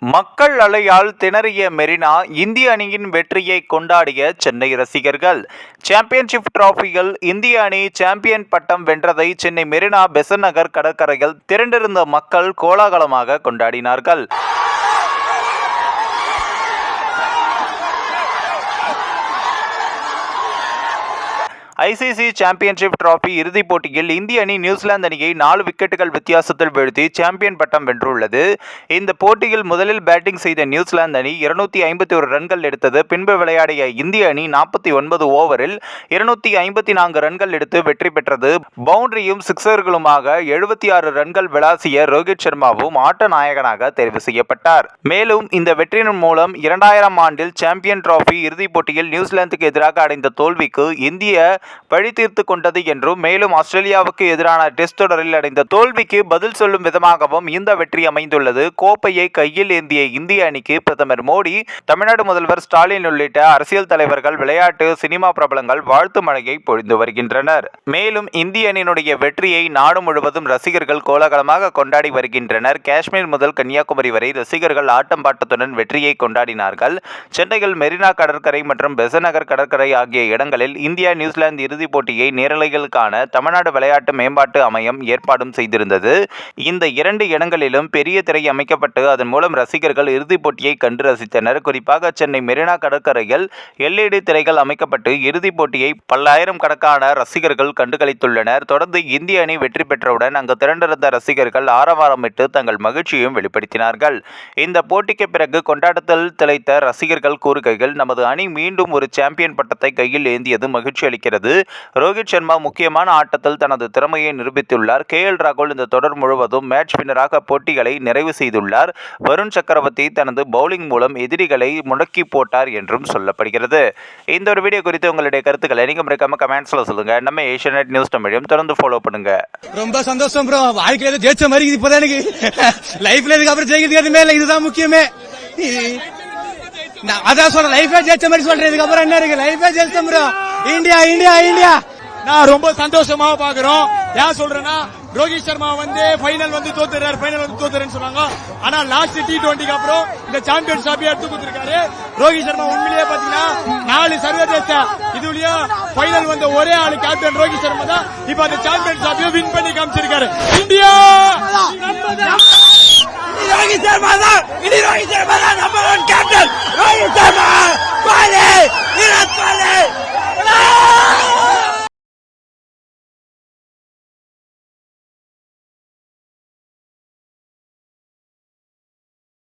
மக்கள் அலையால் திணறிய மெரினா இந்திய அணியின் வெற்றியை கொண்டாடிய சென்னை ரசிகர்கள். சாம்பியன்ஷிப் டிராஃபியில் இந்திய அணி சாம்பியன் பட்டம் வென்றதை சென்னை மெரினா பெசன் நகர் கடற்கரையில் திரண்டிருந்த மக்கள் கோலாகலமாக கொண்டாடினார்கள். ஐசிசி சாம்பியன்ஷிப் டிராபி இறுதிப் போட்டியில் இந்திய அணி நியூசிலாந்து அணியை நாலு விக்கெட்டுகள் வித்தியாசத்தில் வீழ்த்தி சாம்பியன் பட்டம் வென்றுள்ளது. இந்த போட்டியில் முதலில் பேட்டிங் செய்த நியூசிலாந்து அணி இருநூத்தி ஐம்பத்தி ஒரு ரன்கள் எடுத்தது. பின்பு விளையாடிய இந்திய அணி நாற்பத்தி ஒன்பது ஓவரில் இருநூத்தி ஐம்பத்தி நான்கு ரன்கள் எடுத்து வெற்றி பெற்றது. பவுண்டரியும் சிக்ஸர்களுமாக எழுபத்தி ஆறு ரன்கள் விளாசிய ரோஹித் சர்மாவும் ஆட்ட நாயகனாக தேர்வு செய்யப்பட்டார். மேலும் இந்த வெற்றியின் மூலம் இரண்டாயிரம் ஆண்டில் சாம்பியன் டிராபி இறுதிப் போட்டியில் நியூசிலாந்துக்கு எதிராக அடைந்த தோல்விக்கு இந்திய பழி தீர்த்து கொண்டது என்றும் மேலும் ஆஸ்திரேலியாவுக்கு எதிரான டெஸ்ட் தொடரில் அடைந்த தோல்விக்கு பதில் சொல்லும் விதமாகவும் இந்த வெற்றி அமைந்துள்ளது. கோப்பையை கையில் ஏந்திய இந்திய அணிக்கு பிரதமர் மோடி தமிழ்நாடு முதல்வர் ஸ்டாலின் உள்ளிட்ட அரசியல் தலைவர்கள் விளையாட்டு சினிமா பிரபலங்கள் வாழ்த்து மழையை பொழிந்து வருகின்றனர். மேலும் இந்திய அணியினுடைய வெற்றியை நாடு முழுவதும் ரசிகர்கள் கோலாகலமாக கொண்டாடி வருகின்றனர். காஷ்மீர் முதல் கன்னியாகுமரி வரை ரசிகர்கள் ஆட்டம் பாட்டத்துடன் வெற்றியை கொண்டாடினார்கள். சென்னையில் மெரினா கடற்கரை மற்றும் பெசநகர் கடற்கரை ஆகிய இடங்களில் இந்தியா நியூசிலாந்து இறுதிப் போட்டியை நேரலைகளுக்கான தமிழ்நாடு விளையாட்டு மேம்பாட்டு அமையம் ஏற்பாடும் செய்திருந்தது. இந்த இரண்டு இடங்களிலும் பெரிய திரை அமைக்கப்பட்டு அதன் மூலம் ரசிகர்கள் இறுதிப் போட்டியை கண்டு ரசித்தனர். குறிப்பாக சென்னை மெரினா கடற்கரையில் எல்இடி திரைகள் அமைக்கப்பட்டு இறுதிப் போட்டியை பல்லாயிரம் கணக்கான ரசிகர்கள் கண்டுகளித்துள்ளனர். தொடர்ந்து இந்திய அணி வெற்றி பெற்றவுடன் அங்கு திரண்டிருந்த ரசிகர்கள் ஆரவாரமிட்டு தங்கள் மகிழ்ச்சியையும் வெளிப்படுத்தினார்கள். இந்த போட்டிக்கு பிறகு கொண்டாட்டத்தில் திளைத்த ரசிகர்கள் கூறுகையில் நமது அணி மீண்டும் ஒரு சாம்பியன் பட்டத்தை கையில் ஏந்தியது மகிழ்ச்சி அளிக்கிறது. ரோஹித் சர்மா முக்கியமான ஆட்டத்தில் தனது திறமையை நிரூபித்துள்ளார். கே எல் ராகுல் இந்த தொடர் முழுவதும் மேட்ச் பின்னராக போட்டிகளை நிறைவு செய்துள்ளார். வருண் சக்கரவர்த்தி தனது பவுலிங் மூலம் எதிரிகளை முடக்கி போட்டார் என்றும் சொல்லப்படுகிறது. இந்த ஒரு வீடியோ குறித்து உங்களுடைய கருத்துக்களை நீங்க மறக்காம கமெண்ட்ஸ்ல சொல்லுங்க. நம்ம ஏஷியநெட் நியூஸ் தமிழையும் தொடர்ந்து ஃபாலோ பண்ணுங்க. ரொம்ப சந்தோஷம் ப்ரோ வாழ்க்கையில ஜெயிச்ச மாதிரி இப்பதான் எனக்கு. லைஃப்ல இதுக்கு அப்புறம் ஜெயிக்கிறது எதுவுமே இல்லை. இதுதான் முக்கியமே. அதான் சொல்றேன். லைஃபே ஜெயிச்ச மாதிரி சொல்றேன். இதுக்கு அப்புறம் என்ன இருக்கு? லைஃபே ஜெயிச்சோம் ப்ரோ இந்தியா இந்தியா இந்தியா. நான் ரொம்ப சந்தோஷமா பாக்குறோம். ஏன் சொல்றேன்னா ரோஹித் சர்மா வந்து ஃபைனல் வந்து தோத்துறாரு ஃபைனல் வந்து தோத்துறேன்னு சொன்னாங்க. ஆனா லாஸ்ட் டி டுவெண்ட்டிக்கு அப்புறம் இந்த சாம்பியன் டிராபி எடுத்து கொடுத்துருக்காரு. ரோஹித் சர்மா உண்மையிலேயே பாத்தீங்கன்னா நாலு சர்வதேச இதுலயும் ஃபைனல் வந்த ஒரே ஆளு கேப்டன் ரோஹித் சர்மா தான். இப்ப அந்த சாம்பியன் டிராபியை வின் பண்ணி காமிச்சிருக்காரு. இந்தியா!